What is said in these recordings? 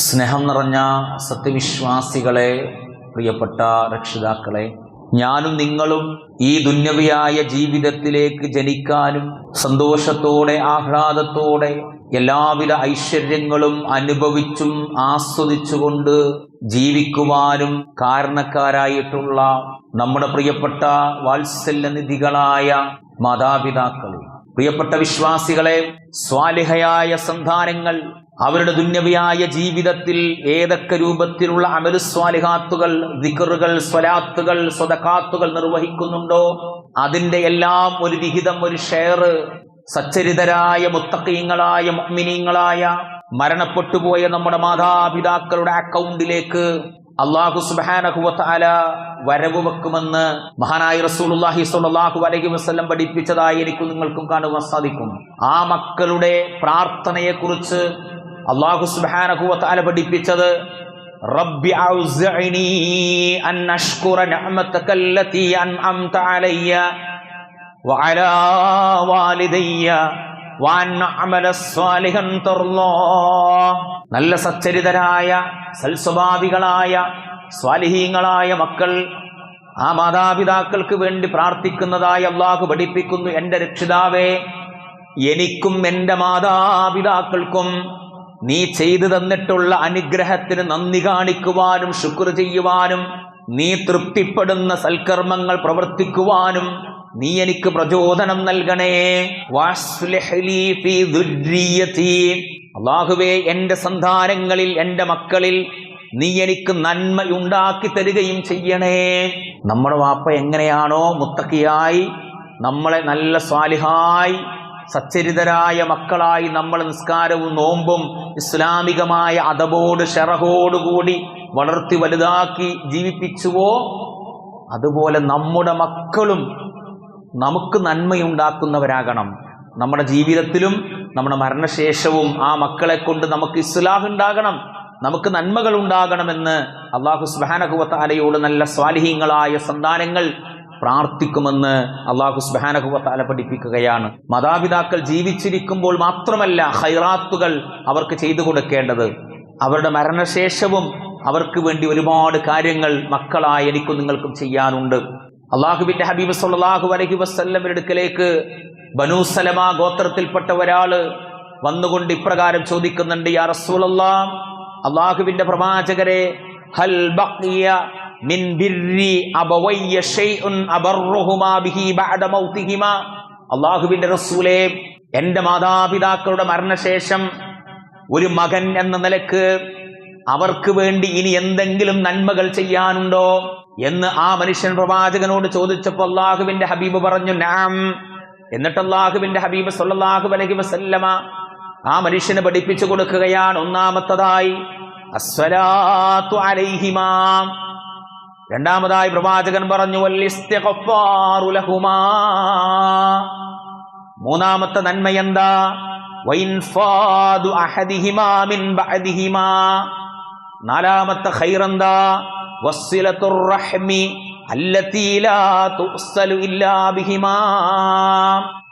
സ്നേഹം നിറഞ്ഞ സത്യവിശ്വാസികളെ പ്രിയപ്പെട്ട രക്ഷിതാക്കളെ ഞാനും നിങ്ങളും ഈ ദുന്യവിയായ ജീവിതത്തിലേക്ക് ജനിക്കാനും സന്തോഷത്തോടെ ആഹ്ലാദത്തോടെ എല്ലാവിധ ഐശ്വര്യങ്ങളും അനുഭവിച്ചും ആസ്വദിച്ചുകൊണ്ട് ജീവിക്കുവാനും കാരണക്കാരായിട്ടുള്ള നമ്മുടെ പ്രിയപ്പെട്ട വാത്സല്യനിധികളായ മാതാപിതാക്കളെ പ്രിയപ്പെട്ട വിശ്വാസികളെ സ്വാലിഹയായ സന്താനങ്ങൾ അവരുടെ ദുന്യവിയായ ജീവിതത്തിൽ ഏതൊക്കെ രൂപത്തിലുള്ള അമലുസ്വാലിഹാത്തുകൾ ദിക്കറുകൾ സ്വലാത്തുകൾ സ്വതക്കാത്തുകൾ നിർവഹിക്കുന്നുണ്ടോ? അതിന്റെ എല്ലാം ഒരു വിഹിതം ഒരു ഷെയർ സച്ചരിതരായ മുത്തക്കീങ്ങളായ മുഅ്മിനീങ്ങളായ മരണപ്പെട്ടുപോയ നമ്മുടെ മാതാപിതാക്കളുടെ അക്കൗണ്ടിലേക്ക് അള്ളാഹു സുബാനഹുവല വരവ് വെക്കുമെന്ന് മഹാനായ റസൂലുള്ളാഹി സ്വല്ലല്ലാഹു അലൈഹി വസല്ലം പഠിപ്പിച്ചതായി എനിക്കും നിങ്ങൾക്കും കാണുവാൻ സാധിക്കും ആ മക്കളുടെ പ്രാർത്ഥനയെക്കുറിച്ച് അള്ളാഹു സുബാനഹുവല പഠിപ്പിച്ചത് റബ്ബി ഔസിഅനി അൻ അഷ്കുറ നിഅമതകല്ലതി അൻഅംത അലയ്യ وعلى والدي നല്ല സച്ചരിതരായ സൽസ്വഭാവികളായ സ്വാലിഹീങ്ങളായ മക്കൾ ആ മാതാപിതാക്കൾക്ക് വേണ്ടി പ്രാർത്ഥിക്കുന്നതായി അള്ളാഹു പഠിപ്പിക്കുന്നു എന്റെ രക്ഷിതാവേ. എനിക്കും എന്റെ മാതാപിതാക്കൾക്കും നീ ചെയ്തു തന്നിട്ടുള്ള അനുഗ്രഹത്തിന് നന്ദി കാണിക്കുവാനും ശുക്ർ ചെയ്യുവാനും നീ തൃപ്തിപ്പെടുന്ന സൽക്കർമ്മങ്ങൾ പ്രവർത്തിക്കുവാനും നീ എനിക്ക് പ്രചോദനം നൽകണേ. അള്ളാഹുവേ എന്റെ സന്താനങ്ങളിൽ എന്റെ മക്കളിൽ നീ എനിക്ക് നന്മയുണ്ടാക്കി തരികയും ചെയ്യണേ. നമ്മുടെ വാപ്പ എങ്ങനെയാണോ മുത്തക്കിയായി നമ്മളെ നല്ല സ്വാലിഹായി സച്ചരിതരായ മക്കളായി നമ്മൾ നിസ്കാരവും നോമ്പും ഇസ്ലാമികമായ അതബോട് ഷെറഹോടുകൂടി വളർത്തി വലുതാക്കി ജീവിപ്പിച്ചുവോ? അതുപോലെ നമ്മുടെ മക്കളും നമുക്ക് നന്മയുണ്ടാക്കുന്നവരാകണം. നമ്മുടെ ജീവിതത്തിലും നമ്മുടെ മരണശേഷവും ആ മക്കളെ കൊണ്ട് നമുക്ക് ഇസ്ലാഹ് ഉണ്ടാകണം. നമുക്ക് നന്മകൾ ഉണ്ടാകണമെന്ന് അള്ളാഹു സുബാനഹുവത്താലയോട് നല്ല സ്വാലിഹീങ്ങളായ സന്താനങ്ങൾ പ്രാർത്ഥിക്കുമെന്ന് അള്ളാഹു സുബാനഹുവത്താല പഠിപ്പിക്കുകയാണ്. മാതാപിതാക്കൾ ജീവിച്ചിരിക്കുമ്പോൾ മാത്രമല്ല ഹൈറാത്തുകൾ അവർക്ക് ചെയ്തു കൊടുക്കേണ്ടത്. അവരുടെ മരണശേഷവും അവർക്ക് വേണ്ടി ഒരുപാട് കാര്യങ്ങൾ മക്കളായി എനിക്കും നിങ്ങൾക്കും ചെയ്യാനുണ്ട്. അള്ളാഹുബിന്റെ ഹബീബ് സല്ലാഹു അലഹി വസ്ല്ലമിന്റെ അടുക്കലേക്ക് ബനൂ സലമ ഗോത്രത്തിൽപ്പെട്ട ഒരാൾ വന്നുകൊണ്ട് ഇപ്രകാരം ചോദിക്കുന്നുണ്ട് യാ റസൂലല്ലാ അള്ളാഹുവിന്റെ പ്രവാചകരെ ഹൽ ബഖിയ മിൻ ബിർരി അബവയ്യ ഷൈഉൻ അബർറുഹുമാ ബിഹി ബഅദ മൗതിഹിമാ അള്ളാഹുവിന്റെ റസൂലേ എന്റെ മാതാപിതാക്കളുടെ മരണശേഷം ഒരു മകൻ എന്ന നിലയ്ക്ക് അവർക്ക് വേണ്ടി ഇനി എന്തെങ്കിലും നന്മകൾ ചെയ്യാനുണ്ടോ? എന്ന് ആ മനുഷ്യൻ പ്രവാചകനോട് ചോദിച്ചപ്പോൾ അള്ളാഹുവിന്റെ ഹബീബ് പറഞ്ഞു നാം എന്നിട്ട് അള്ളാഹുവിന്റെ ഹബീബ് സൊല്ലാഹു അലൈഹി വസല്ലമ ആ മനുഷ്യന് പഠിപ്പിച്ചു കൊടുക്കുകയാണ് ഒന്നാമത്തതായി രണ്ടാമതായി പ്രവാചകൻ പറഞ്ഞു മൂന്നാമത്തെ നന്മ എന്താ? നാലാമത്തെ ഖൈറെന്താ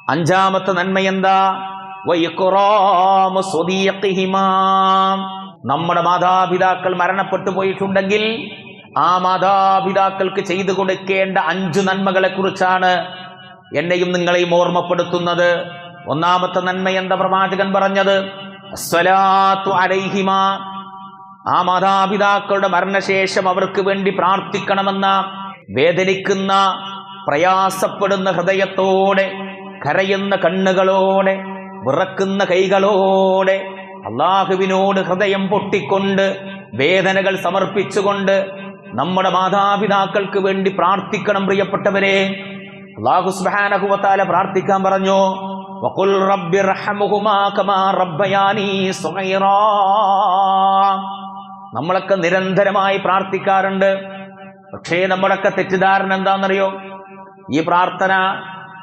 അഞ്ചാമത്തെ നന്മയെന്താ? നമ്മുടെ മാതാപിതാക്കൾ മരണപ്പെട്ടു പോയിട്ടുണ്ടെങ്കിൽ ആ മാതാപിതാക്കൾക്ക് ചെയ്തു കൊടുക്കേണ്ട അഞ്ചു നന്മകളെ കുറിച്ചാണ് എന്നെയും നിങ്ങളെയും ഓർമ്മപ്പെടുത്തുന്നത്. ഒന്നാമത്തെ നന്മ പ്രവാചകൻ പറഞ്ഞത്? അലൈഹിമാ. ആ മാതാപിതാക്കളുടെ മരണശേഷം അവർക്ക് വേണ്ടി പ്രാർത്ഥിക്കണമെന്ന വേദനിക്കുന്ന പ്രയാസപ്പെടുന്ന ഹൃദയത്തോടെ കരയുന്ന കണ്ണുകളോടെ വിറക്കുന്ന കൈകളോടെ അള്ളാഹുവിനോട് ഹൃദയം പൊട്ടിക്കൊണ്ട് വേദനകൾ സമർപ്പിച്ചുകൊണ്ട് നമ്മുടെ മാതാപിതാക്കൾക്ക് വേണ്ടി പ്രാർത്ഥിക്കണം പ്രിയപ്പെട്ടവരെ. അള്ളാഹു സുബാനഹുവത്താല പ്രാർത്ഥിക്കാൻ പറഞ്ഞു വഖുൽ റബ്ബിർഹമുഹുമാ കമാ റബ്ബയാനി സ്വഗൈറാ നമ്മളൊക്കെ നിരന്തരമായി പ്രാർത്ഥിക്കാറുണ്ട്. പക്ഷേ നമ്മളൊക്കെ തെറ്റിദ്ധാരണ എന്താണെന്നറിയോ? ഈ പ്രാർത്ഥന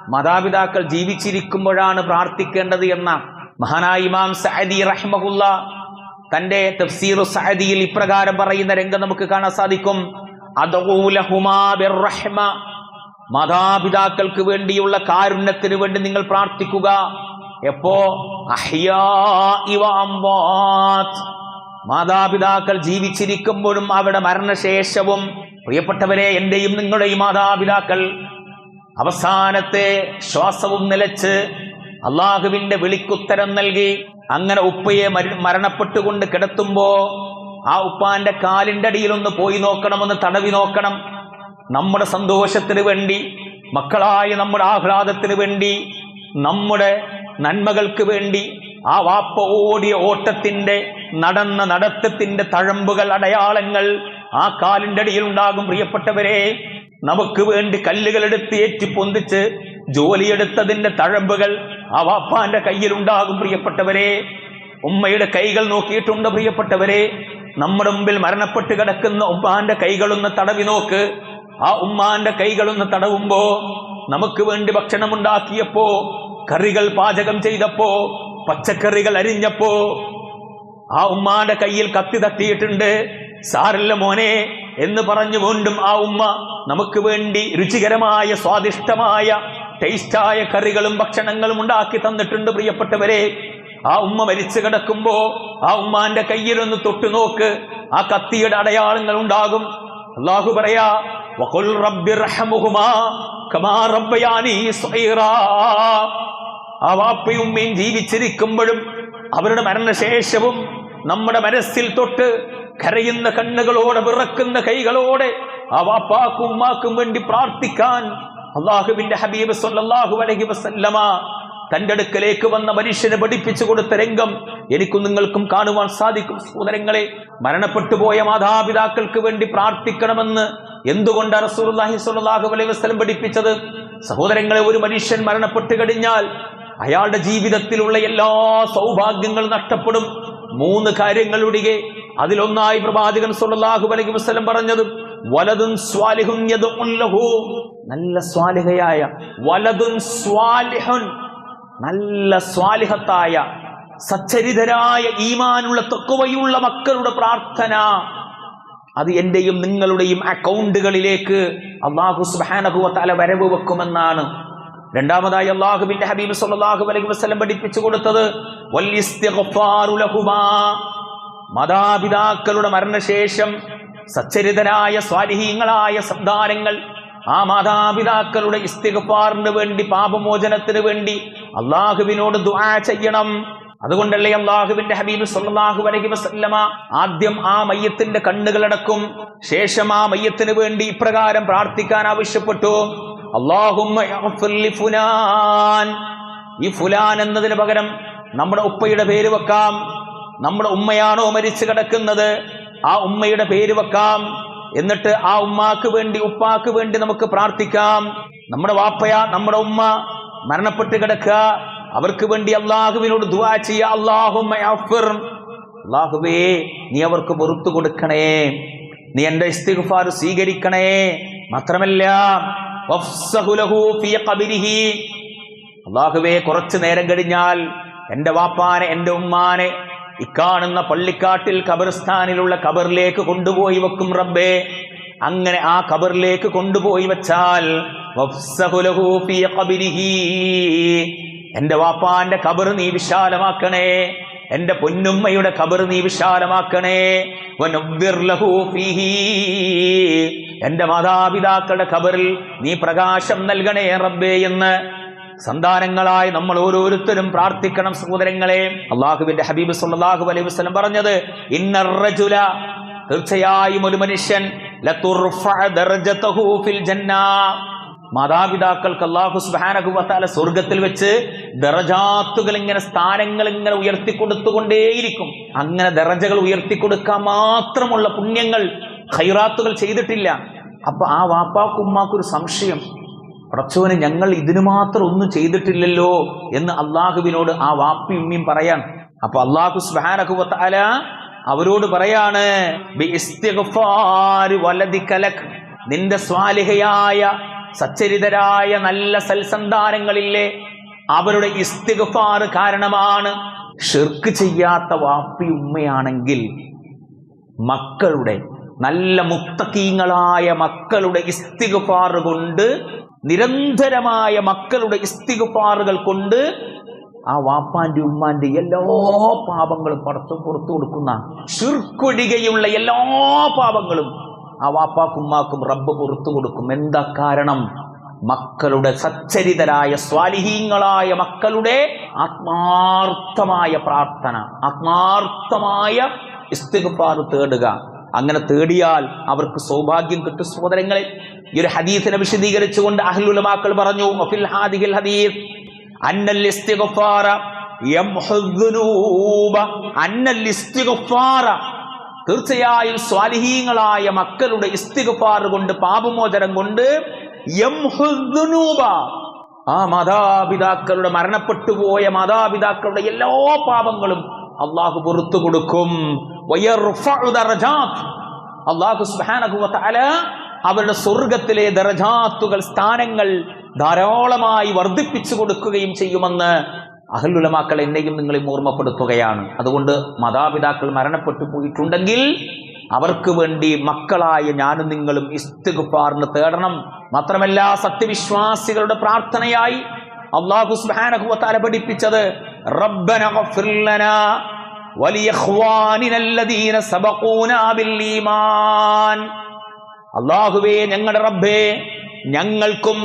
മാതാപിതാക്കൾ ജീവിച്ചിരിക്കുമ്പോഴാണ് പ്രാർത്ഥിക്കേണ്ടത് എന്ന മഹാനായ ഇമാം സഅദി റഹ്മഹുല്ല തന്റെ തഫ്സീറു സഅദിയിൽ ഇപ്രകാരം പറയുന്ന രംഗം നമുക്ക് കാണാൻ സാധിക്കും. മാതാപിതാക്കൾക്ക് വേണ്ടിയുള്ള കാരുണ്യത്തിന് വേണ്ടി നിങ്ങൾ പ്രാർത്ഥിക്കുക. എപ്പോ? അഹ്യാ മാതാപിതാക്കൾ ജീവിച്ചിരിക്കുമ്പോഴും അവരുടെ മരണശേഷവും. പ്രിയപ്പെട്ടവരെ എന്റെയും നിങ്ങളുടെയും മാതാപിതാക്കൾ അവസാനത്തെ ശ്വാസവും നിലച്ച് അള്ളാഹുവിന്റെ വിളിക്കുത്തരം നൽകി അങ്ങനെ ഉപ്പയെ മര- മരണപ്പെട്ടുകൊണ്ട് കിടത്തുമ്പോ ആ ഉപ്പാന്റെ കാലിന്റെ അടിയിലൊന്ന് പോയി നോക്കണമെന്ന് തടവി നോക്കണം. നമ്മുടെ സന്തോഷത്തിന് വേണ്ടി മക്കളായ നമ്മുടെ ആഹ്ലാദത്തിന് വേണ്ടി നമ്മുടെ നന്മകൾക്ക് വേണ്ടി ആ വാപ്പ ഓടിയ ഓട്ടത്തിന്റെ നടന്ന നടത്തത്തിന്റെ തഴമ്പുകൾ അടയാളങ്ങൾ ആ കാലിന്റെ അടിയിൽ ഉണ്ടാകും. പ്രിയപ്പെട്ടവരെ നമുക്ക് വേണ്ടി കല്ലുകൾ എടുത്ത് ഏറ്റി പൊന്തിച്ച് ജോലിയെടുത്തതിന്റെ തഴമ്പുകൾ ആ വാപ്പാന്റെ കയ്യിൽ ഉണ്ടാകും. പ്രിയപ്പെട്ടവരെ ഉമ്മയുടെ കൈകൾ നോക്കിയിട്ടുണ്ട്. പ്രിയപ്പെട്ടവരെ നമ്മുടെ മുമ്പിൽ മരണപ്പെട്ട് കിടക്കുന്ന ഉമ്മാന്റെ കൈകളൊന്ന് തടവി നോക്ക്. ആ ഉമ്മാന്റെ കൈകളൊന്ന് തടവുമ്പോ നമുക്ക് വേണ്ടി ഭക്ഷണം ഉണ്ടാക്കിയപ്പോ കറികൾ പാചകം ചെയ്തപ്പോ പച്ചക്കറികൾ അരിഞ്ഞപ്പോ ആ ഉമ്മാന്റെ കയ്യിൽ കത്തി തട്ടിയിട്ടുണ്ട്. സാറില്ല മോനെ എന്ന് പറഞ്ഞു വീണ്ടും ആ ഉമ്മ നമുക്ക് വേണ്ടി രുചികരമായ സ്വാദിഷ്ടമായ ടേസ്റ്റായ കറികളും ഭക്ഷണങ്ങളും ഉണ്ടാക്കി തന്നിട്ടുണ്ട് പ്രിയപ്പെട്ടവരെ. ആ ഉമ്മ മരിച്ചു കിടക്കുമ്പോ ആ ഉമ്മാന്റെ കയ്യിലൊന്ന് തൊട്ടു നോക്ക് ആ കത്തിയുടെ അടയാളങ്ങൾ ഉണ്ടാകും. അള്ളാഹു പറയാ വഖുൽ റബ്ബിർഹമുഹുമാ കമാ ആ വാപ്പയും ഉമ്മയും ജീവിച്ചിരിക്കുമ്പോഴും അവരുടെ മരണശേഷവും നമ്മുടെ മനസ്സിൽ തൊട്ട് കരയുന്ന കണ്ണുകളോടെ വിറക്കുന്ന കൈകളോടെ ആ വാപ്പാക്കും ഉമ്മാക്കും വേണ്ടി പ്രാർത്ഥിക്കാൻ അള്ളാഹുവിന്റെ ഹബീബ് സൊല്ലാഹു അലഹി വസല്ലമ തന്റെ അടുക്കലേക്ക് വന്ന മനുഷ്യനെ പഠിപ്പിച്ചു കൊടുത്ത രംഗം എനിക്കും നിങ്ങൾക്കും കാണുവാൻ സാധിക്കും. സഹോദരങ്ങളെ മരണപ്പെട്ടു പോയ മാതാപിതാക്കൾക്ക് വേണ്ടി പ്രാർത്ഥിക്കണമെന്ന് റസൂലുള്ളാഹി സ്വല്ലല്ലാഹു അലൈഹി വസ്ലം പഠിപ്പിച്ചത്? സഹോദരങ്ങളെ ഒരു മനുഷ്യൻ മരണപ്പെട്ടു കഴിഞ്ഞാൽ അയാളുടെ ജീവിതത്തിലുള്ള എല്ലാ സൗഭാഗ്യങ്ങളും നഷ്ടപ്പെടും. മൂന്ന് കാര്യങ്ങളൊഴികെ അതിലൊന്നായി പ്രവാചകൻ സുല്ലാഹു അലൈഹി വസല്ലം പറഞ്ഞത് വലതും സ്വാലിഹുൻ യദ്ഉൻ നല്ല സ്വാലിഹയായ വലതും സ്വാലിഹുൻ. നല്ല സ്വാലിഹത്തായ സച്ചരിതരായ ഈമാനുള്ള തൊക്കുവയുള്ള മക്കളുടെ പ്രാർത്ഥന. അത് എന്റെയും നിങ്ങളുടെയും അക്കൗണ്ടുകളിലേക്ക് അള്ളാഹു സുബാനഹുവ തല വരവ് വെക്കുമെന്നാണ് രണ്ടാമതായി അള്ളാഹുബിന്റെ ഹബീബ് സല്ലാഹു അലൈഹി വസ്ലം പഠിപ്പിച്ചു കൊടുത്തത് മാതാപിതാക്കളുടെ മരണശേഷം സച്ചരിതരായ സ്വാലിഹീങ്ങളായ സന്താനങ്ങൾ ആ മാതാപിതാക്കളുടെ ഇസ്തിഗ്ഫാറിന് വേണ്ടി പാപമോചനത്തിന് വേണ്ടി അള്ളാഹുവിനോട് ദുആ ചെയ്യണം. അതുകൊണ്ടല്ലേ അള്ളാഹുവിന്റെ ഹബീബ് സല്ലല്ലാഹു അലൈഹി വസല്ലമ ആദ്യം ആ മയ്യത്തിന്റെ കണ്ണുകളടക്കും ശേഷം ആ മയ്യത്തിന് വേണ്ടി ഇപ്രകാരം പ്രാർത്ഥിക്കാൻ ആവശ്യപ്പെട്ടു. അള്ളാഹു ഈ ഫുലാൻ എന്നതിന് പകരം നമ്മുടെ ഉപ്പയുടെ പേര് വെക്കാം. നമ്മുടെ ഉമ്മയാണോ മരിച്ചു കിടക്കുന്നത്? ആ ഉമ്മയുടെ പേര് വെക്കാം. എന്നിട്ട് ആ ഉമ്മാക്ക് വേണ്ടി ഉപ്പാക്ക് വേണ്ടി നമുക്ക് പ്രാർത്ഥിക്കാം. നമ്മുടെ വാപ്പയ നമ്മുടെ ഉമ്മ മരണപ്പെട്ട് കിടക്കുക. അവർക്ക് വേണ്ടി അള്ളാഹുവിനോട് ദുആ ചെയ്യ. അള്ളാഹുവേ നീ അവർക്ക് പുറത്തു കൊടുക്കണേ. നീ എന്റെ ഇസ്തിഗ്ഫാർ സ്വീകരിക്കണേ. മാത്രമല്ല. അള്ളാഹുവേ കുറച്ചു നേരം കഴിഞ്ഞാൽ എന്റെ വാപ്പാനെ എന്റെ ഉമ്മാനെ ഇക്കാണുന്ന പള്ളിക്കാട്ടിൽ ഖബർസ്ഥാനിലുള്ള ഖബറിലേക്ക് കൊണ്ടുപോയി വെക്കും റബ്ബേ. അങ്ങനെ ആ ഖബറിലേക്ക് കൊണ്ടുപോയി വെച്ചാൽ എന്റെ വാപ്പാന്റെ കബർ നീ വിശാലമാക്കണേ. എന്റെ പൊന്നുമ്മയുടെ കബർ നീ വിശാലമാക്കണേ. എന്റെ മാതാപിതാക്കളുടെ കബറിൽ നീ പ്രകാശം നൽകണേ റബ്ബേ എന്ന് സന്താനങ്ങളായി നമ്മൾ ഓരോരുത്തരും പ്രാർത്ഥിക്കണം സഹോദരങ്ങളെ. അള്ളാഹുവിന്റെ ഹബീബ് സുല്ലാഹു അലൈഹി വസ്ലം പറഞ്ഞത് ഇന്നറജുല തീർച്ചയായും ഒരു മനുഷ്യൻ മാതാപിതാക്കൾക്ക് അള്ളാഹു സുബ്ഹാനഹു വതആല സ്വർഗത്തിൽ വെച്ച് ദറജാത്തുകൾ ഇങ്ങനെ സ്ഥാനങ്ങൾ ഇങ്ങനെ ഉയർത്തി കൊടുത്തുകൊണ്ടേയിരിക്കും അങ്ങനെ ദറജകൾ ഉയർത്തി കൊടുക്കാൻ മാത്രമുള്ള പുണ്യങ്ങൾ ഖൈറാത്തുകൾ ചെയ്തിട്ടില്ല. അപ്പൊ ആ വാപ്പാക്കും ഉമ്മാക്കും ഒരു സംശയം. പടച്ചോനെ ഞങ്ങൾ ഇതിനു മാത്രം ഒന്നും ചെയ്തിട്ടില്ലല്ലോ എന്ന് അള്ളാഹുവിനോട് ആ വാപ്പി ഉമ്മിയും പറയാൻ. അപ്പൊ അള്ളാഹു സുബാനഹുവല അവരോട് പറയാണ് "ബി ഇസ്തിഗ്ഫാരി നിന്റെ സ്വാലിഹയായ സച്ചരിതരായ നല്ല സൽസന്താനങ്ങളില്ലേ അവരുടെ ഇസ്തിഗ്ഫാർ കാരണമാണ് ഷിർക്ക് ചെയ്യാത്ത വാപ്പി ഉമ്മയാണെങ്കിൽ മക്കളുടെ നല്ല മുക്തകീങ്ങളായ മക്കളുടെ ഇസ്തിഗ്ഫാർ കൊണ്ട് നിരന്തരമായ മക്കളുടെ ഇസ്തിഗ്ഫാറുകൾ കൊണ്ട് ആ വാപ്പാന്റെ ഉമ്മാന്റെ എല്ലാ പാപങ്ങളും പടച്ചു പുറത്തു കൊടുക്കുന്ന ഷിർക്കൊഴികയുള്ള എല്ലാ പാപങ്ങളും ആ വാപ്പാക്കുമ്മാക്കും റബ്ബ് പുറത്തു കൊടുക്കും. എന്താ കാരണം? മക്കളുടെ സച്ചരിതരായ സ്വാലിഹീങ്ങളായ മക്കളുടെ ആത്മാർത്ഥമായ പ്രാർത്ഥന ആത്മാർത്ഥമായ ഇസ്തിഗ്ഫാർ തേടുക. അങ്ങനെ തേടിയാൽ അവർക്ക് സൗഭാഗ്യം കിട്ടും സഹോദരങ്ങളെ. ഈ ഒരു ഹദീസിനെ വിശദീകരിച്ചുകൊണ്ട് അഹ്ലുലമാക്കൾ പറഞ്ഞു ഹദീസ് അന്നൽ ഇസ്തിഗ്ഫാറ യംഹുദ്ദുനൂബ അന്നൽ ഇസ്തിഗ്ഫാറ തീർച്ചയായും സ്വാലിഹീങ്ങളായ മക്കളുടെ ഇസ്തിഗ്ഫാർ കൊണ്ട് പാപമോചനം കൊണ്ട് ആ മാതാപിതാക്കളുടെ മരണപ്പെട്ടുപോയ മാതാപിതാക്കളുടെ എല്ലാ പാപങ്ങളും അള്ളാഹു പുറത്തു കൊടുക്കും. അള്ളാഹു അവരുടെ സ്വർഗത്തിലെ ദറജാത്തുകൾ സ്ഥാനങ്ങൾ ധാരാളമായി വർദ്ധിപ്പിച്ചു കൊടുക്കുകയും ചെയ്യുമെന്ന് അഹലുലമാക്കൾ എന്നെയും നിങ്ങളെയും ഓർമ്മപ്പെടുത്തുകയാണ്. അതുകൊണ്ട് മാതാപിതാക്കൾ മരണപ്പെട്ടു പോയിട്ടുണ്ടെങ്കിൽ അവർക്ക് വേണ്ടി മക്കളായ ഞാനും നിങ്ങളും ഇസ്തുഗുഫാറിന് തേടണം. മാത്രമല്ല സത്യവിശ്വാസികളുടെ പ്രാർത്ഥനയായി അള്ളാഹു തആല പഠിപ്പിച്ചത് റബ്ബന അള്ളാഹുവേ ഞങ്ങളുടെ റബ്ബേ ഞങ്ങൾക്കും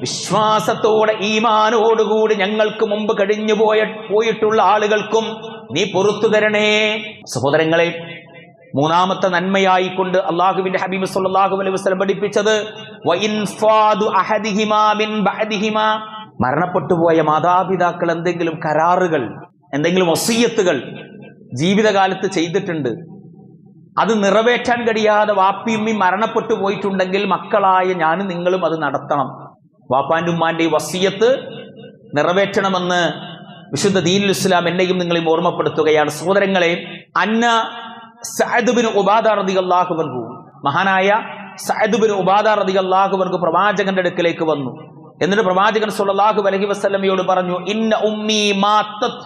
വിശ്വാസത്തോടെ ഈമാനോടുകൂടി ഞങ്ങൾക്ക് മുമ്പ് കഴിഞ്ഞു പോയ പോയിട്ടുള്ള ആളുകൾക്കും നീ പൊറത്തു തരണേ. സഹോദരങ്ങളെ മൂന്നാമത്തെ നന്മയായിക്കൊണ്ട് അള്ളാഹുവിന്റെ ഹബീബ് സല്ലല്ലാഹു അലൈഹി വസ്ലം പഠിപ്പിച്ചത് മരണപ്പെട്ടുപോയ മാതാപിതാക്കൾ എന്തെങ്കിലും കരാറുകൾ എന്തെങ്കിലും വസീയത്തുകൾ ജീവിതകാലത്ത് ചെയ്തിട്ടുണ്ട്. അത് നിറവേറ്റാൻ കഴിയാതെ വാപ്പിയുമ്മി മരണപ്പെട്ടു പോയിട്ടുണ്ടെങ്കിൽ മക്കളായ ഞാനും നിങ്ങളും അത് നടത്തണം. വാപ്പാന്റെ ഉമ്മാന്റെ ഈ വസീയത്ത് നിറവേറ്റണമെന്ന് വിശുദ്ധ ദീനുൽ ഇസ്ലാം എന്നെയും നിങ്ങളെയും ഓർമ്മപ്പെടുത്തുകയാണ്. സഹോദരങ്ങളെ അന്ന സഅദ്ബിന് ഉബാദ റളിയല്ലാഹു അൻഹു മഹാനായ സഅദ്ബിന് ഉബാദ റളിയല്ലാഹു അൻഹു പ്രവാചകന്റെ അടുക്കലേക്ക് വന്നു. എന്നിട്ട് പ്രവാചകൻ സുല്ലാഹു അലൈഹി വസ്ലമയോട് പറഞ്ഞു ഇന്ന ഉമ്മി മാത്തത്.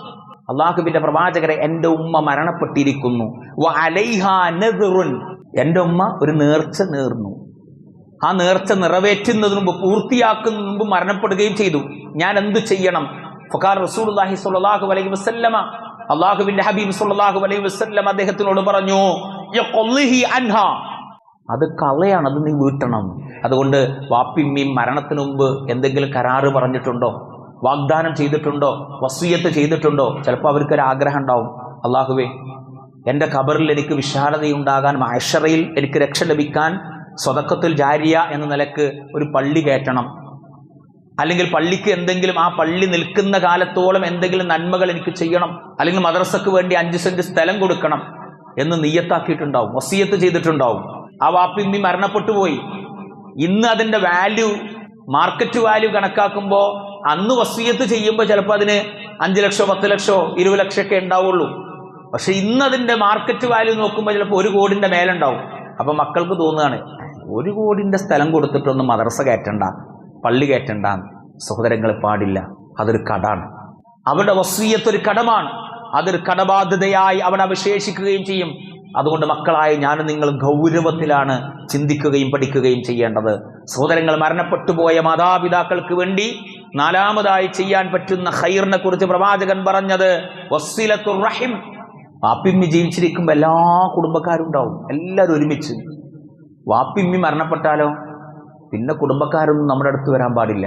അള്ളാഹുബിന്റെ പ്രവാചകരെ എന്റെ ഉമ്മ മരണപ്പെട്ടിരിക്കുന്നു. എന്റെ ഉമ്മ ഒരു നേർച്ച നേർന്നു. ആ നേർച്ച നിറവേറ്റുന്നതിന് മുമ്പ് പൂർത്തിയാക്കുന്നതിന് മുമ്പ് മരണപ്പെടുകയും ചെയ്തു. ഞാൻ എന്തു ചെയ്യണം? ഫഖാർ റസൂലുള്ളാഹി സ്വല്ലല്ലാഹു അലൈഹി വസല്ലമ അള്ളാഹുവിന്റെ ഹബീബ് സുല്ലാഹു അലൈഹി വസ്ല്ലം അദ്ദേഹത്തിനോട് പറഞ്ഞു അൻഹാ. അത് കളയാണ് അത് നീ വീട്ടണം. അതുകൊണ്ട് വാപ്പിമ്മയും മരണത്തിന് മുമ്പ് എന്തെങ്കിലും കരാറ് പറഞ്ഞിട്ടുണ്ടോ? വാഗ്ദാനം ചെയ്തിട്ടുണ്ടോ? വസൂയത്ത് ചെയ്തിട്ടുണ്ടോ? ചിലപ്പോൾ അവർക്കൊരു ആഗ്രഹം ഉണ്ടാവും. അള്ളാഹുവേ എന്റെ ഖബറിൽ എനിക്ക് വിശാലതയുണ്ടാകാൻ മഹഷറയിൽ എനിക്ക് രക്ഷ ലഭിക്കാൻ സ്വതക്കത്തിൽ ജാരിയ എന്ന നിലയ്ക്ക് ഒരു പള്ളി കയറ്റണം. അല്ലെങ്കിൽ പള്ളിക്ക് എന്തെങ്കിലും ആ പള്ളി നിൽക്കുന്ന കാലത്തോളം എന്തെങ്കിലും നന്മകൾ എനിക്ക് ചെയ്യണം. അല്ലെങ്കിൽ മദ്രസക്ക് വേണ്ടി അഞ്ച് സെന്റ് സ്ഥലം കൊടുക്കണം എന്ന് നീയത്താക്കിയിട്ടുണ്ടാവും. വസീയത്ത് ചെയ്തിട്ടുണ്ടാവും. ആ വാപ്പിമ്മി മരണപ്പെട്ടു പോയി. ഇന്ന് അതിന്റെ വാല്യൂ മാർക്കറ്റ് വാല്യൂ കണക്കാക്കുമ്പോൾ അന്ന് വസീയത്ത് ചെയ്യുമ്പോൾ ചിലപ്പോൾ അതിന് അഞ്ച് ലക്ഷോ പത്ത് ലക്ഷോ ഇരുപത് ലക്ഷമൊക്കെ ഉണ്ടാവുള്ളൂ. പക്ഷെ ഇന്ന് അതിന്റെ മാർക്കറ്റ് വാല്യൂ നോക്കുമ്പോൾ ചിലപ്പോൾ ഒരു കോടിന്റെ മേലുണ്ടാവും. അപ്പം മക്കൾക്ക് തോന്നുകയാണ് ഒരു കോടിന്റെ സ്ഥലം കൊടുത്തിട്ടൊന്നും മദ്രസ കയറ്റണ്ട പള്ളി കയറ്റണ്ട സഹോദരങ്ങൾ പാടില്ല. അതൊരു കടാണ്. അവരുടെ വസ്വീയത്തൊരു കടമാണ്. അതൊരു കടബാധ്യതയായി അവിടെ അവശേഷിക്കുകയും ചെയ്യും. അതുകൊണ്ട് മക്കളായ ഞാനും നിങ്ങൾ ഗൗരവത്തിലാണ് ചിന്തിക്കുകയും പഠിക്കുകയും ചെയ്യേണ്ടത്. സഹോദരങ്ങൾ മരണപ്പെട്ടു പോയ മാതാപിതാക്കൾക്ക് വേണ്ടി നാലാമതായി ചെയ്യാൻ പറ്റുന്ന ഹൈറിനെ കുറിച്ച് പ്രവാചകൻ പറഞ്ഞത് വസ്സിലത്തുർ റഹിം. ആപ്പിമ്മി ജീവിച്ചിരിക്കുമ്പോൾ എല്ലാ കുടുംബക്കാരും ഉണ്ടാവും. എല്ലാവരും ഒരുമിച്ച്. വാപ്പിമ്മി മരണപ്പെട്ടാലോ? പിന്നെ കുടുംബക്കാരൊന്നും നമ്മുടെ അടുത്ത് വരാൻ പാടില്ല.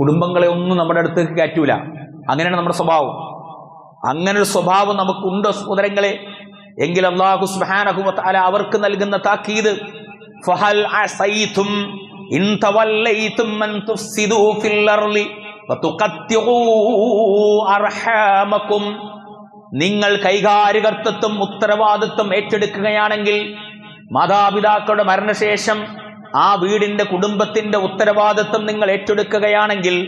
കുടുംബങ്ങളെ ഒന്നും നമ്മുടെ അടുത്തേക്ക് കയറ്റൂല. അങ്ങനെയാണ് നമ്മുടെ സ്വഭാവം. അങ്ങനെ ഒരു സ്വഭാവം നമുക്കുണ്ട് സഹോദരങ്ങളെ. എങ്കിൽ അള്ളാഹു സുബ്ഹാനഹു അല അവർക്ക് നൽകുന്ന താക്കീത് ഫഹൽ അസൈതും ഇൻ തവല്ലൈതും മൻ തുഫ്സിദു ഫിൽ അർളി നിങ്ങൾ കൈകാര്യകർത്തത്വം ഉത്തരവാദിത്വം ഏറ്റെടുക്കുകയാണെങ്കിൽ മാതാപിതാക്കളുടെ മരണശേഷം ആ വീടിന്റെ കുടുംബത്തിന്റെ ഉത്തരവാദിത്വം നിങ്ങൾ ഏറ്റെടുക്കുകയാണെങ്കിൽ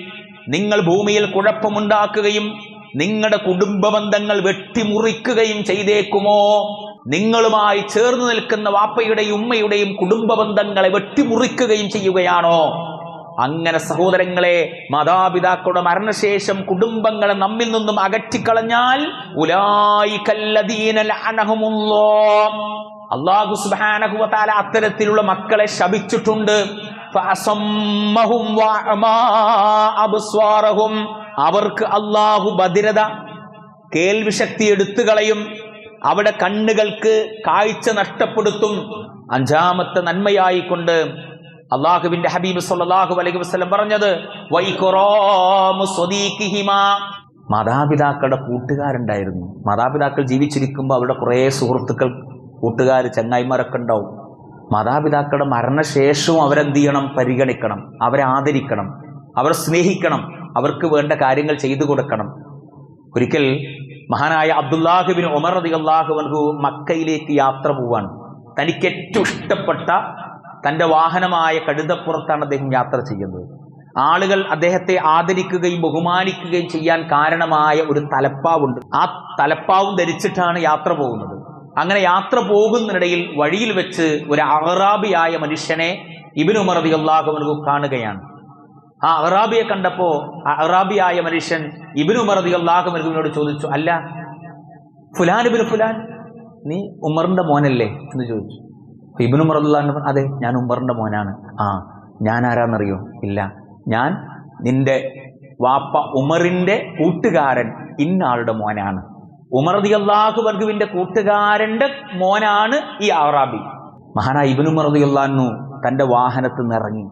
നിങ്ങൾ ഭൂമിയിൽ കുഴപ്പമുണ്ടാക്കുകയും നിങ്ങളുടെ കുടുംബ ബന്ധങ്ങൾ വെട്ടിമുറിക്കുകയും ചെയ്തേക്കുമോ? നിങ്ങളുമായി ചേർന്ന് നിൽക്കുന്ന വാപ്പയുടെയും ഉമ്മയുടെയും കുടുംബ ബന്ധങ്ങളെ വെട്ടിമുറിക്കുകയും ചെയ്യുകയാണോ? അങ്ങനെ സഹോദരങ്ങളെ മാതാപിതാക്കളുടെ മരണശേഷം കുടുംബങ്ങളെ നമ്മിൽ നിന്നും അകറ്റിക്കളഞ്ഞാൽ അള്ളാഹു സുബ്ഹാനഹു വ അത്തരത്തിലുള്ള മക്കളെ ശപിച്ചിട്ടുണ്ട്. അവർക്ക് അള്ളാഹു ഭദ്രത കേൾവിശക്തി എടുത്തു കളയും അവിടെ കണ്ണുകൾക്ക് കാഴ്ച നഷ്ടപ്പെടുത്തും. അഞ്ചാമത്തെ നന്മയായിക്കൊണ്ട് അള്ളാഹുവിന്റെ ഹബീബ് സല്ലാഹു അലൈഹി വസ്ലം പറഞ്ഞത് മാതാപിതാക്കളുടെ കൂട്ടുകാരുണ്ടായിരുന്നു. മാതാപിതാക്കൾ ജീവിച്ചിരിക്കുമ്പോൾ അവരുടെ കുറേ സുഹൃത്തുക്കൾ കൂട്ടുകാർ ചങ്ങായിമാരൊക്കെ ഉണ്ടാവും. മാതാപിതാക്കളുടെ മരണശേഷവും അവരെന്ത് ചെയ്യണം? പരിഗണിക്കണം. അവരെ ആദരിക്കണം. അവരെ സ്നേഹിക്കണം. അവർക്ക് വേണ്ട കാര്യങ്ങൾ ചെയ്തു കൊടുക്കണം. ഒരിക്കൽ മഹാനായ അബ്ദുല്ലാഹുബിൻ ഉമർ റതി അള്ളാഹു മക്കയിലേക്ക് യാത്ര പോവാണ്. തനിക്ക് ഏറ്റവും ഇഷ്ടപ്പെട്ട തന്റെ വാഹനമായ കഴുതപ്പുറത്താണ് അദ്ദേഹം യാത്ര ചെയ്യുന്നത്. ആളുകൾ അദ്ദേഹത്തെ ആദരിക്കുകയും ബഹുമാനിക്കുകയും ചെയ്യാൻ കാരണമായ ഒരു തലപ്പാവുണ്ട്. ആ തലപ്പാവും ധരിച്ചിട്ടാണ് യാത്ര പോകുന്നത്. അങ്ങനെ യാത്ര പോകുന്നതിനിടയിൽ വഴിയിൽ വെച്ച് ഒരു അഹറാബിയായ മനുഷ്യനെ ഇബിൻ ഉമർ റതി അള്ളാഹുവൻഹു കാണുകയാണ്. ആ അഹറാബിയെ കണ്ടപ്പോൾ ആ മനുഷ്യൻ മനുഷ്യൻ ഇബിനു മറതി അള്ളാഹുവിനോട് ചോദിച്ചു അല്ല ഫുലാൻ ഇബിന് ഫുലാൻ? നീ ഉമറിന്റെ മോനല്ലേ? എന്ന് ചോദിച്ചു. ഇബിനു മറദുല്ലാൻ അതെ ഞാൻ ഉമറിന്റെ മോനാണ്. ആ ഞാൻ ആരാന്നറിയോ? ഇല്ല. ഞാൻ നിന്റെ വാപ്പ ഉമറിന്റെ കൂട്ടുകാരൻ ഇന്നാളുടെ മോനാണ്. ഉമർ റതി അള്ളാഹു വർഗുവിന്റെ കൂട്ടുകാരന്റെ മോനാണ് ഈ ആറാബി മഹാനായ ഇബിനു അള്ളാഹു തന്റെ വാഹനത്തിൽ നിന്ന് ഇറങ്ങി.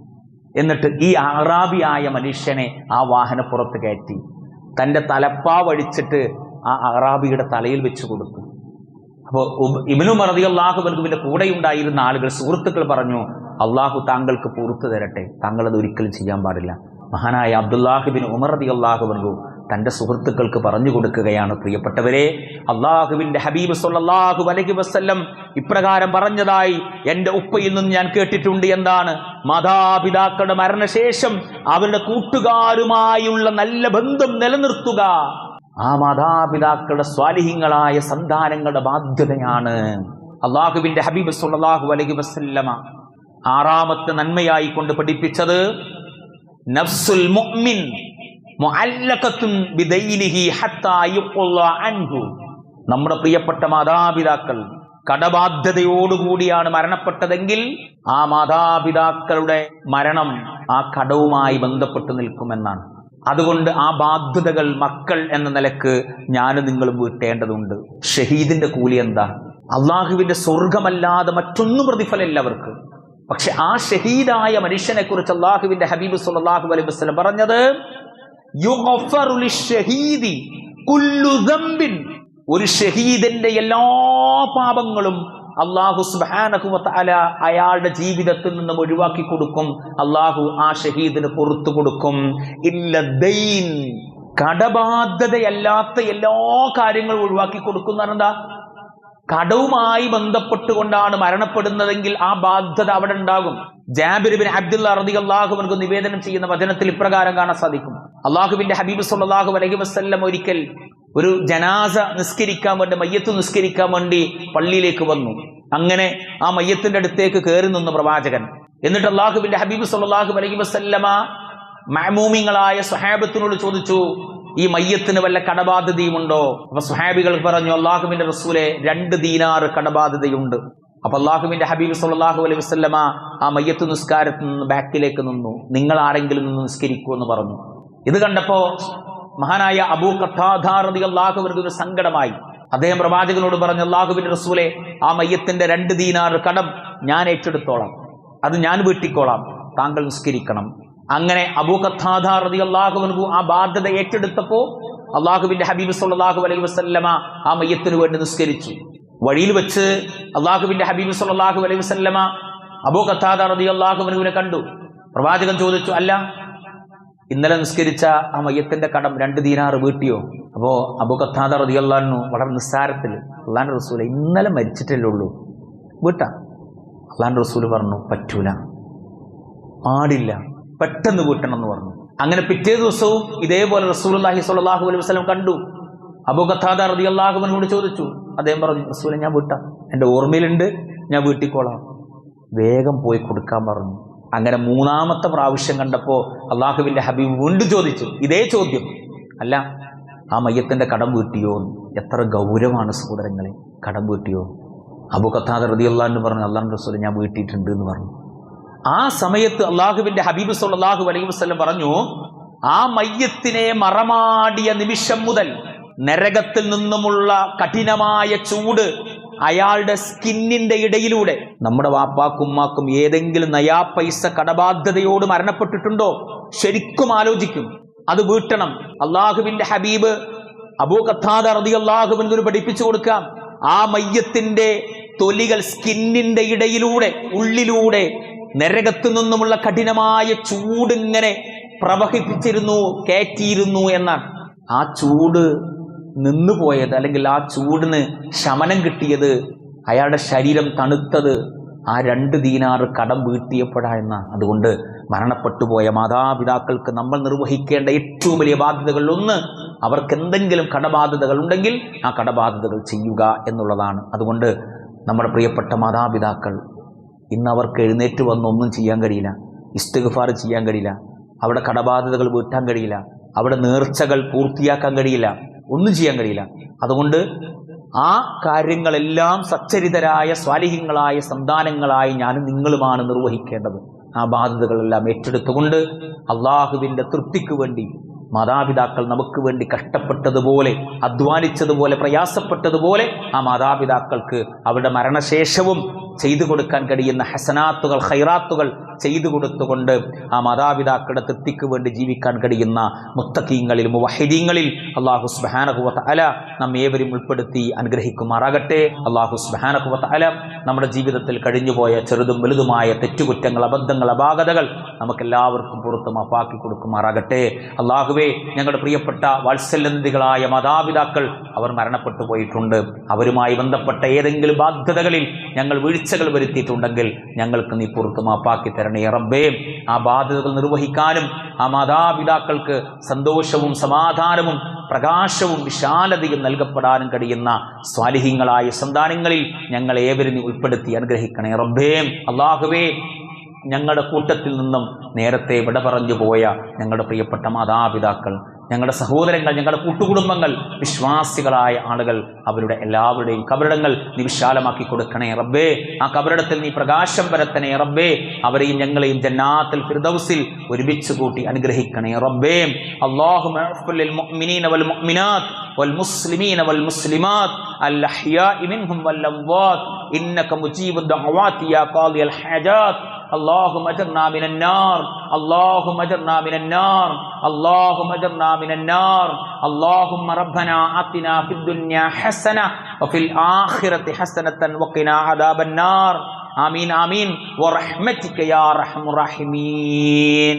എന്നിട്ട് ഈ അറാബിയായ മനുഷ്യനെ ആ വാഹനപ്പുറത്ത് കയറ്റി. തന്റെ തലപ്പാവടിച്ചിട്ട് ആ അറാബിയുടെ തലയിൽ വെച്ച് കൊടുത്തു. അപ്പോൾ ഇബിനു മറതി കൂടെ ഉണ്ടായിരുന്ന ആളുകൾ സുഹൃത്തുക്കൾ പറഞ്ഞു അള്ളാഹു താങ്കൾക്ക് പുറത്തു തരട്ടെ. താങ്കൾ അത് ഒരിക്കലും ചെയ്യാൻ പാടില്ല. മഹാനായ അബ്ദുല്ലാഹിബിൻ ഉമർ അള്ളാഹു അള്ളാഹുബർഗു തന്റെ സുഹൃത്തുക്കൾക്ക് പറഞ്ഞു കൊടുക്കുകയാണ് പ്രിയപ്പെട്ടവരെ അള്ളാഹുവിന്റെ ഹബീബ് സൊല്ലാഹു അലൈഹി വസ്ല്ലം ഇപ്രകാരം പറഞ്ഞതായി എന്റെ ഉപ്പയിൽ നിന്ന് ഞാൻ കേട്ടിട്ടുണ്ട് എന്താണ്? മാതാപിതാക്കളുടെ മരണശേഷം അവരുടെ കൂട്ടുകാരുമായുള്ള നല്ല ബന്ധം നിലനിർത്തുക. ആ മാതാപിതാക്കളുടെ സ്വാലിഹ്യങ്ങളായ സന്താനങ്ങളുടെ ബാധ്യതയാണ്. അള്ളാഹുബിന്റെ ഹബീബ് സുല്ലാഹു അലൈഹി വസല്ലമ ആറാമത്തെ നന്മയായി കൊണ്ട് പഠിപ്പിച്ചത് നഫ്സുൽ മുഅ്മിൻ നമ്മുടെ പ്രിയപ്പെട്ട മാതാപിതാക്കൾ കടബാധ്യതയോടുകൂടിയാണ് മരണപ്പെട്ടതെങ്കിൽ ആ മാതാപിതാക്കളുടെ മരണം ആ കടവുമായി ബന്ധപ്പെട്ട് നിൽക്കുമെന്നാണ്. അതുകൊണ്ട് ആ ബാധ്യതകൾ മക്കൾ എന്ന നിലയ്ക്ക് ഞാനും നിങ്ങളും വീട്ടേണ്ടതുണ്ട്. ഷഹീദിന്റെ കൂലി എന്താ? അള്ളാഹുവിന്റെ സ്വർഗമല്ലാതെ മറ്റൊന്നും പ്രതിഫലമില്ല അവർക്ക്. പക്ഷെ ആ ഷഹീദായ മനുഷ്യനെ കുറിച്ച് അള്ളാഹുവിന്റെ ഹബീബ് സുല്ലാഹു അലൈഹി വസ്ലം പറഞ്ഞത് ഒരു ഷഹീദിന്റെ എല്ലാ പാപങ്ങളും അള്ളാഹു സുബ്ഹാനഹു വതആല അയാളുടെ ജീവിതത്തിൽ നിന്നും ഒഴിവാക്കി കൊടുക്കും. അള്ളാഹു ആ ഷഹീദിന് പുറത്തു കൊടുക്കും. ഇല്ല ദൈൻ കടബാധ്യതയല്ലാത്ത എല്ലാ കാര്യങ്ങളും ഒഴിവാക്കി കൊടുക്കുന്ന എന്താ കടവുമായി ബന്ധപ്പെട്ടുകൊണ്ടാണ് മരണപ്പെടുന്നതെങ്കിൽ ആ ബാധ്യത അവിടെ ഉണ്ടാകും. ജാബിർബിൻ അബ്ദുള്ള റതി അള്ളാഹുവിനക്ക് നിവേദനം ചെയ്യുന്ന വചനത്തിൽ ഇപ്രകാരം കാണാൻ സാധിക്കും. അള്ളാഹുവിന്റെ ഹബീബ് സല്ലല്ലാഹു അലൈഹി വസ്ല്ലം ഒരിക്കൽ ഒരു ജനാസ നിസ്കരിക്കാൻ വേണ്ടി മയ്യത്ത് നിസ്കരിക്കാൻ വേണ്ടി പള്ളിയിലേക്ക് വന്നു. അങ്ങനെ ആ മയ്യത്തിന്റെ അടുത്തേക്ക് കയറി നിന്നു പ്രവാചകൻ. എന്നിട്ട് അള്ളാഹുബിന്റെ ഹബീബ് സല്ലാഹു അലൈഹി വസല്ലമ മാമൂമിങ്ങളായ സുഹാബത്തിനോട് ചോദിച്ചു ഈ മയ്യത്തിന് വല്ല കടബാധ്യതയുമുണ്ടോ? അപ്പൊ സുഹാബികൾ പറഞ്ഞു അള്ളാഹുബിന്റെ റസൂലെ രണ്ട് ദീനാറ് കടബാധ്യതയുണ്ട്. അപ്പൊ അള്ളാഹുബിന്റെ ഹബീബ് സല്ലാഹു അലൈഹി വസല്ലമ ആ മയ്യത്ത് നിസ്കാരത്തിൽ നിന്ന് ബാക്കിലേക്ക് നിന്നു. നിങ്ങൾ ആരെങ്കിലും നിന്ന് നിസ്കരിക്കൂ എന്ന് പറഞ്ഞു. ഇത് കണ്ടപ്പോ മഹാനായ അബൂ കഥാധാരതി അള്ളാഹുവിനൊരു സങ്കടമായി. അദ്ദേഹം പ്രവാചകനോട് പറഞ്ഞ അള്ളാഹുവിന്റെ റസൂലെ ആ മയ്യത്തിന്റെ രണ്ട് ദീനാർ കടം ഞാൻ ഏറ്റെടുത്തോളാം. അത് ഞാൻ വീട്ടിക്കോളാം. താങ്കൾ നിസ്കരിക്കണം. അങ്ങനെ അബൂ കഥാധാരതി അള്ളാഹുവിനു ആ ബാധ്യത ഏറ്റെടുത്തപ്പോ അള്ളാഹുവിന്റെ ഹബീബ് സല്ലാഹു അലൈഹി വസല്ലമ ആ മയ്യത്തിന് വേണ്ടി നിസ്കരിച്ചു. വഴിയിൽ വെച്ച് അള്ളാഹുവിന്റെ ഹബീബ് സല്ലാഹു അലൈഹി വസല്ലമ അബൂ കഥാദ റതി അള്ളാഹുവിനുവിനെ കണ്ടു. പ്രവാചകൻ ചോദിച്ചു അല്ല ഇന്നലെ നിസ്കരിച്ച ആ മയ്യത്തിന്റെ കടം രണ്ട് ദീനാറ് വീട്ടിയോ? അപ്പോ അബൂ കഥാദ റതി അള്ളാഹു വളരെ നിസ്സാരത്തിൽ അള്ളാൻ റസൂല ഇന്നലെ മരിച്ചിട്ടല്ലേ ഉള്ളൂ. വീട്ടാ. അള്ളാൻ റസൂൽ പറഞ്ഞു പറ്റൂല. പാടില്ല പെട്ടെന്ന് വീട്ടണം എന്ന് പറഞ്ഞു. അങ്ങനെ പിറ്റേ ദിവസവും ഇതേപോലെ റസൂലുള്ളാഹി സ്വല്ലല്ലാഹു അലൈഹി വസ്ലം കണ്ടു. അബൂ ഖത്താദ റളിയല്ലാഹുവിനോട് ചോദിച്ചു. അദ്ദേഹം പറഞ്ഞു റസൂല ഞാൻ വീട്ടാം. എന്റെ ഓർമ്മയിലുണ്ട്. ഞാൻ വീട്ടിക്കോളാം. വേഗം പോയി കൊടുക്കാൻ പറഞ്ഞു. അങ്ങനെ മൂന്നാമത്തെ പ്രാവശ്യം കണ്ടപ്പോൾ അള്ളാഹുവിന്റെ ഹബീബ് വീണ്ടും ചോദിച്ചു ഇതേ ചോദ്യം. അല്ല ആ മയ്യത്തിന്റെ കടം വീട്ടിയോ. എത്ര ഗൗരവമാണ് സഹോദരങ്ങളെ കടം വീട്ടിയോ? അബു കത്താദ് എന്ന് പറഞ്ഞു അള്ളാഹു റസൂൽ ഞാൻ വീട്ടിയിട്ടുണ്ട് എന്ന് പറഞ്ഞു. ആ സമയത്ത് അള്ളാഹുവിന്റെ ഹബീബ് സല്ലാഹു അലൈഹി വസ്ലം പറഞ്ഞു ആ മയ്യത്തിനെ മറമാടിയ നിമിഷം മുതൽ നരകത്തിൽ നിന്നുമുള്ള കഠിനമായ ചൂട് അയാളുടെ സ്കിന്നിന്റെ ഇടയിലൂടെ നമ്മുടെ വാപ്പാക്കുമ്മാക്കും ഏതെങ്കിലും നയാ പൈസ കടബാധ്യതയോട് മരണപ്പെട്ടിട്ടുണ്ടോ? ശരിക്കും ആലോചിക്കും. അത് വീട്ടണം. അള്ളാഹുവിന്റെ ഹബീബ് അബൂ കഥാദ റതി അള്ളാഹുവിന് പഠിപ്പിച്ചു കൊടുക്കാം. ആ മയ്യത്തിന്റെ തൊലികൾ സ്കിന്നിന്റെ ഇടയിലൂടെ ഉള്ളിലൂടെ നരകത്തു നിന്നുമുള്ള കഠിനമായ ചൂടിങ്ങനെ പ്രവഹിപ്പിച്ചിരുന്നു കയറ്റിയിരുന്നു എന്നാണ്. ആ ചൂട് നിന്നുപോയത് അല്ലെങ്കിൽ ആ ചൂടിന് ശമനം കിട്ടിയത് അയാളുടെ ശരീരം തണുത്തത് ആ രണ്ട് ദീനാറ് കടം വീട്ടിയപ്പോഴാ എന്നാണ് അതുകൊണ്ട് മരണപ്പെട്ടു പോയ മാതാപിതാക്കൾക്ക് നമ്മൾ നിർവഹിക്കേണ്ട ഏറ്റവും വലിയ ബാധ്യതകളിൽ ഒന്ന് അവർക്ക് എന്തെങ്കിലും കടബാധ്യതകൾ ഉണ്ടെങ്കിൽ ആ കടബാധ്യതകൾ ചെയ്യുക എന്നുള്ളതാണ്. അതുകൊണ്ട് നമ്മുടെ പ്രിയപ്പെട്ട മാതാപിതാക്കൾ ഇന്ന് അവർക്ക് എഴുന്നേറ്റ് വന്ന് ഒന്നും ചെയ്യാൻ കഴിയില്ല ഇസ്തിഗ്ഫാർ ചെയ്യാൻ കഴിയില്ല അവിടെ കടബാധ്യതകൾ വീട്ടാൻ കഴിയില്ല അവിടെ നേർച്ചകൾ പൂർത്തിയാക്കാൻ കഴിയില്ല ഒന്നും ചെയ്യാൻ കഴിയില്ല. അതുകൊണ്ട് ആ കാര്യങ്ങളെല്ലാം സച്ചരിതരായ സ്വാലിഹ്യങ്ങളായ സന്താനങ്ങളായി ഞാനും നിങ്ങളുമാണ് നിർവഹിക്കേണ്ടത്. ആ ബാധ്യതകളെല്ലാം ഏറ്റെടുത്തുകൊണ്ട് അള്ളാഹുവിന്റെ തൃപ്തിക്ക് വേണ്ടി മാതാപിതാക്കൾ നമുക്ക് വേണ്ടി കഷ്ടപ്പെട്ടതുപോലെ അധ്വാനിച്ചതുപോലെ പ്രയാസപ്പെട്ടതുപോലെ ആ മാതാപിതാക്കൾക്ക് അവരുടെ മരണശേഷവും ചെയ്തു കൊടുക്കാൻ കഴിയുന്ന ഹസനാത്തുകൾ ഹൈറാത്തുകൾ ചെയ്തു കൊടുത്തുകൊണ്ട് ആ മാതാപിതാക്കളുടെ തൃപ്തിക്ക് വേണ്ടി ജീവിക്കാൻ കഴിയുന്ന മുത്തക്കീങ്ങളിൽ മുവഹിദീങ്ങളിൽ അള്ളാഹു സുബാനഹുവത്ത് അല നാം ഏവരും ഉൾപ്പെടുത്തി അനുഗ്രഹിക്കുമാറാകട്ടെ. അള്ളാഹു സുബാനഹുവത്ത് അല നമ്മുടെ ജീവിതത്തിൽ കഴിഞ്ഞുപോയ ചെറുതും വലുതുമായ തെറ്റുകുറ്റങ്ങൾ അബദ്ധങ്ങൾ അപാകതകൾ നമുക്കെല്ലാവർക്കും പുറത്ത് മാപ്പാക്കി കൊടുക്കുമാറാകട്ടെ. അള്ളാഹുവേ ഞങ്ങളുടെ പ്രിയപ്പെട്ട വാത്സല്യനിധികളായ മാതാപിതാക്കൾ അവർ മരണപ്പെട്ടു പോയിട്ടുണ്ട് അവരുമായി ബന്ധപ്പെട്ട ഏതെങ്കിലും ബാധ്യതകളിൽ ഞങ്ങൾ വീഴ്ചകൾ വരുത്തിയിട്ടുണ്ടെങ്കിൽ ഞങ്ങൾക്ക് നീ പുറത്ത് മാപ്പാക്കി തരണേ റബ്ബേ. ആ ബാധ്യതകൾ നിർവഹിക്കാനും ആ മാതാപിതാക്കൾക്ക് സന്തോഷവും സമാധാനവും പ്രകാശവും വിശാലതയും നൽകപ്പെടാനും കഴിയുന്ന സ്വാലിഹ്യങ്ങളായ സന്താനങ്ങളിൽ ഞങ്ങൾ ഏവരും ഉൾപ്പെടുത്തി അനുഗ്രഹിക്കണേ റബ്ബേ. അള്ളാഹുവേ ഞങ്ങളുടെ കൂട്ടത്തിൽ നിന്നും നേരത്തെ വിട പറഞ്ഞു പോയ ഞങ്ങളുടെ പ്രിയപ്പെട്ട മാതാപിതാക്കൾ ഞങ്ങളുടെ സഹോദരങ്ങൾ ഞങ്ങളുടെ കൂട്ടുകുടുംബങ്ങൾ വിശ്വാസികളായ ആളുകൾ അവരുടെ എല്ലാവരുടെയും കബറിടങ്ങൾ നീ വിശാലമാക്കി കൊടുക്കണേ റബ്ബേ ആ കബറിടത്തിൽ നീ പ്രകാശം പരത്തണേ റബ്ബേ അവരെയും ഞങ്ങളെയും ജന്നാത്തിൽ ഫിർദൗസിൽ ഒരുമിച്ച് കൂട്ടി അനുഗ്രഹിക്കണേ റബ്ബേ അള്ളാഹു المؤمنين والمؤمنات والمسلمين والمسلمات الأحياء منهم والأموات إنك مجيب الدعوات يا قاضي الحاجات اللهم اجرنا من النار. اللهم اجرنا من النار. اللهم اجرنا من النار. اللهم ربنا آتنا في الدنيا حسنة وفي الآخرة حسنة وقنا عذاب النار. آمين آمين. ورحمتك يا أرحم الراحمين.